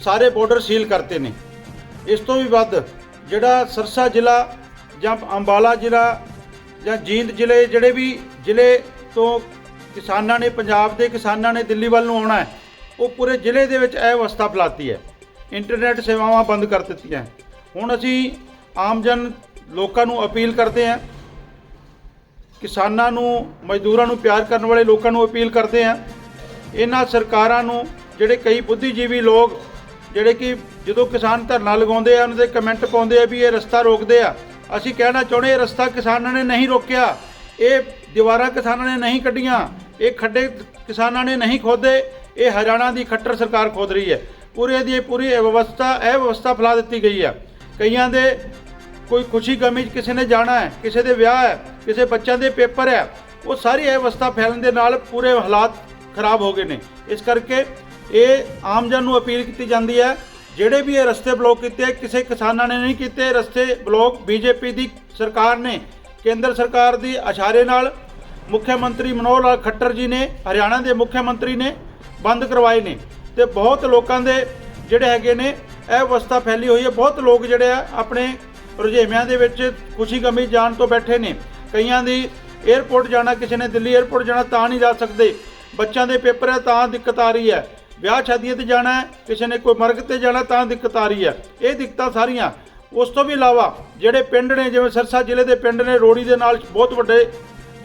ਸਾਰੇ ਬਾਰਡਰ ਸੀਲ ਕਰਤੇ ਨੇ। ਇਸ ਤੋਂ ਵੀ ਵੱਧ ਜਿਹੜਾ ਸਰਸਾ ਜ਼ਿਲ੍ਹਾ ਜਾਂ ਅੰਬਾਲਾ ਜ਼ਿਲ੍ਹਾ ਜਾਂ ਜੀਂਦ ਜ਼ਿਲ੍ਹੇ, ਜਿਹੜੇ ਵੀ ਜ਼ਿਲ੍ਹੇ ਤੋਂ ਕਿਸਾਨਾਂ ਨੇ, ਪੰਜਾਬ ਦੇ ਕਿਸਾਨਾਂ ਨੇ ਦਿੱਲੀ ਵੱਲ ਨੂੰ ਆਉਣਾ ਹੈ, ਉਹ ਪੂਰੇ ਜ਼ਿਲ੍ਹੇ ਦੇ ਵਿੱਚ ਇਹ ਅਵਸਥਾ ਫੈਲਾਤੀ ਹੈ। ਇੰਟਰਨੈਟ ਸੇਵਾਵਾਂ ਬੰਦ ਕਰ ਦਿੱਤੀਆਂ ਹੁਣ ਅਸੀਂ ਆਮ ਜਨ ਲੋਕਾਂ ਨੂੰ ਅਪੀਲ ਕਰਦੇ ਹਾਂ, ਕਿਸਾਨਾਂ ਨੂੰ, ਮਜ਼ਦੂਰਾਂ ਨੂੰ ਪਿਆਰ ਕਰਨ ਵਾਲੇ ਲੋਕਾਂ ਨੂੰ ਅਪੀਲ ਕਰਦੇ ਹਾਂ, ਇਹਨਾਂ ਸਰਕਾਰਾਂ ਨੂੰ, ਜਿਹੜੇ ਕਈ ਬੁੱਧੀਜੀਵੀ ਲੋਕ ਜਿਹੜੇ ਕਿ ਜਦੋਂ ਕਿਸਾਨ ਧਰਨਾ ਲਗਾਉਂਦੇ ਆ, ਉਹਨਾਂ ਦੇ ਕਮੈਂਟ ਪਾਉਂਦੇ ਆ ਵੀ ਇਹ ਰਸਤਾ ਰੋਕਦੇ ਆ। ਅਸੀਂ ਕਹਿਣਾ ਚਾਹੁੰਦੇ ਇਹ ਰਸਤਾ ਕਿਸਾਨਾਂ ਨੇ ਨਹੀਂ ਰੋਕਿਆ। ਇਹ ਦੀਵਾਰਾਂ ਕਿਸਾਨਾਂ ਨੇ ਨਹੀਂ ਕੱਢੀਆਂ। ਇਹ ਖੱਡੇ ਕਿਸਾਨਾਂ ਨੇ ਨਹੀਂ ਖੋਦੇ। ਇਹ ਹਰਿਆਣਾ ਦੀ ਖੱਟਰ ਸਰਕਾਰ ਖੋਦ ਰਹੀ ਹੈ। ਪੂਰੇ ਦੀ ਇਹ ਪੂਰੀ ਵਿਵਸਥਾ, ਇਹ ਵਿਵਸਥਾ ਫੈਲਾ ਦਿੱਤੀ ਗਈ ਹੈ ਕਈਆਂ ਦੇ ਕੋਈ ਖੁਸ਼ੀ ਗਮੀ 'ਚ ਕਿਸੇ ਨੇ ਜਾਣਾ ਹੈ, ਕਿਸੇ ਦੇ ਵਿਆਹ ਹੈ, ਕਿਸੇ ਬੱਚਿਆਂ ਦੇ ਪੇਪਰ ਹੈ, ਉਹ ਸਾਰੀ ਇਹ ਅਵਸਥਾ ਫੈਲਣ ਦੇ ਨਾਲ ਪੂਰੇ ਹਾਲਾਤ ਖਰਾਬ ਹੋ ਗਏ ਨੇ। ਇਸ ਕਰਕੇ ਇਹ ਆਮ ਜਨ ਨੂੰ ਅਪੀਲ ਕੀਤੀ ਜਾਂਦੀ ਹੈ, ਜਿਹੜੇ ਵੀ ਇਹ ਰਸਤੇ ਬਲੌਕ ਕੀਤੇ, ਕਿਸੇ ਕਿਸਾਨਾਂ ਨੇ ਨਹੀਂ ਕੀਤੇ, ਇਹ ਰਸਤੇ ਬਲੌਕ ਬੀਜੇਪੀ ਦੀ ਸਰਕਾਰ ਨੇ, ਕੇਂਦਰ ਸਰਕਾਰ ਦੀ ਇਸ਼ਾਰੇ ਨਾਲ ਮੁੱਖ ਮੰਤਰੀ ਮਨੋਹਰ ਲਾਲ ਖੱਟਰ ਜੀ ਨੇ, ਹਰਿਆਣਾ ਦੇ ਮੁੱਖ ਮੰਤਰੀ ਨੇ, ਬੰਦ ਕਰਵਾਏ ਨੇ। ਤੇ ਬਹੁਤ ਲੋਕਾਂ ਦੇ ਜਿਹੜੇ ਹੈਗੇ ਨੇ, ਇਹ ਅਵਸਥਾ ਫੈਲੀ ਹੋਈ ਹੈ। ਬਹੁਤ ਲੋਕ ਜਿਹੜੇ ਆ, ਆਪਣੇ ਰੁਝੇਵਿਆਂ ਦੇ ਵਿੱਚ ਖੁਸ਼ੀ ਗਮੀ ਜਾਣ ਤੋਂ ਬੈਠੇ ਨੇ। ਕਈਆਂ ਦੀ 에ਅਰਪੋਰਟ ਜਾਣਾ, ਕਿਸੇ ਨੇ ਦਿੱਲੀ 에ਅਰਪੋਰਟ ਜਾਣਾ ਤਾਂ ਨਹੀਂ ਜਾ ਸਕਦੇ। ਬੱਚਿਆਂ ਦੇ ਪੇਪਰ ਹੈ, ਤਾਂ ਦਿੱਕਤ ਆ ਰਹੀ ਹੈ। ਵਿਆਹ ਸ਼ਾਦੀਆਂ ਤੇ ਜਾਣਾ ਹੈ, ਕਿਸੇ ਨੇ ਕੋਈ ਮਰਗ ਤੇ ਜਾਣਾ ਤਾਂ ਦਿੱਕਤ ਆ ਰਹੀ ਹੈ। ਇਹ ਦਿੱਕਤਾਂ ਸਾਰੀਆਂ। ਉਸ ਤੋਂ ਵੀ ਇਲਾਵਾ ਜਿਹੜੇ ਪਿੰਡ ਨੇ, ਜਿਵੇਂ ਸਰਸਾ ਜ਼ਿਲ੍ਹੇ ਦੇ ਪਿੰਡ ਨੇ, ਰੋੜੀ ਦੇ ਨਾਲ ਬਹੁਤ ਵੱਡੇ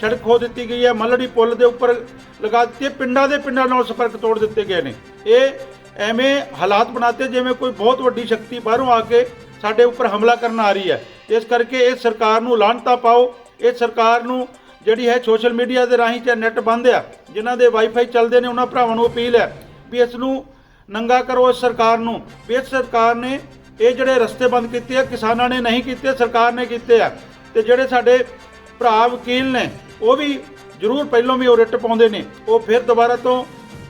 ਸੜਕ ਖੋ ਦਿੱਤੀ ਗਈ ਹੈ। ਮੱਲੜੀ ਪੁਲ ਦੇ ਉੱਪਰ ਲਗਾ ਦਿੱਤੀ ਪਿੰਡਾਂ ਦੇ ਪਿੰਡਾਂ ਨਾਲ ਸੰਪਰਕ ਤੋੜ ਦਿੱਤੇ ਗਏ ਨੇ। ਇਹ ਐਵੇਂ ਹਾਲਾਤ ਬਣਾਤੇ, ਜਿਵੇਂ ਕੋਈ ਬਹੁਤ ਵੱਡੀ ਸ਼ਕਤੀ ਬਾਹਰੋਂ ਆ ਕੇ ਸਾਡੇ ਉੱਪਰ ਹਮਲਾ ਕਰਨ ਆ ਰਹੀ ਹੈ। ਇਸ ਕਰਕੇ ਇਹ ਸਰਕਾਰ ਨੂੰ ਲਾਹਨਤਾ ਪਾਓ। ਇਹ ਸਰਕਾਰ ਨੂੰ ਜਿਹੜੀ ਹੈ ਸੋਸ਼ਲ ਮੀਡੀਆ ਦੇ ਰਾਹੀਂ ਚਾਹੇ ਨੈਟ ਬੰਦ ਆ, ਜਿਨ੍ਹਾਂ ਦੇ ਵਾਈਫਾਈ ਚੱਲਦੇ ਨੇ, ਉਹਨਾਂ ਭਰਾਵਾਂ ਨੂੰ ਅਪੀਲ ਹੈ ਵੀ ਇਸ ਨੂੰ ਨੰਗਾ ਕਰੋ ਇਸ ਸਰਕਾਰ ਨੂੰ, ਵੀ ਇਸ ਸਰਕਾਰ ਨੇ ਇਹ ਜਿਹੜੇ ਰਸਤੇ ਬੰਦ ਕੀਤੇ ਆ, ਕਿਸਾਨਾਂ ਨੇ ਨਹੀਂ ਕੀਤੇ, ਸਰਕਾਰ ਨੇ ਕੀਤੇ ਆ, ਤੇ ਜਿਹੜੇ ਸਾਡੇ ਭਰਾ ਵਕੀਲ ਨੇ, ਉਹ ਵੀ ਜ਼ਰੂਰ ਪਹਿਲਾਂ ਵੀ ਉਹ ਰਿਟ ਪਾਉਂਦੇ ਨੇ, ਉਹ ਫਿਰ ਦੁਬਾਰਾ ਤੋਂ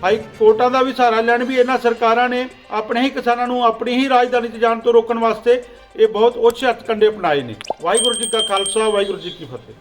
ਹਾਈ ਕੋਰਟਾਂ ਦਾ ਵੀ ਸਹਾਰਾ ਲੈਣ ਵੀ ਇਹਨਾਂ ਸਰਕਾਰਾਂ ਨੇ ਆਪਣੇ ਹੀ ਕਿਸਾਨਾਂ ਨੂੰ ਆਪਣੀ ਹੀ ਰਾਜਧਾਨੀ 'ਚ ਜਾਣ ਤੋਂ ਰੋਕਣ ਵਾਸਤੇ ਇਹ ਬਹੁਤ ਉੱਚ ਹੱਥ ਕੰਡੇ ਅਪਣਾਏ ਨੇ। ਵਾਹਿਗੁਰੂ ਜੀ ਕਾ ਖਾਲਸਾ, ਵਾਹਿਗੁਰੂ ਜੀ ਕੀ ਫਤਿਹ।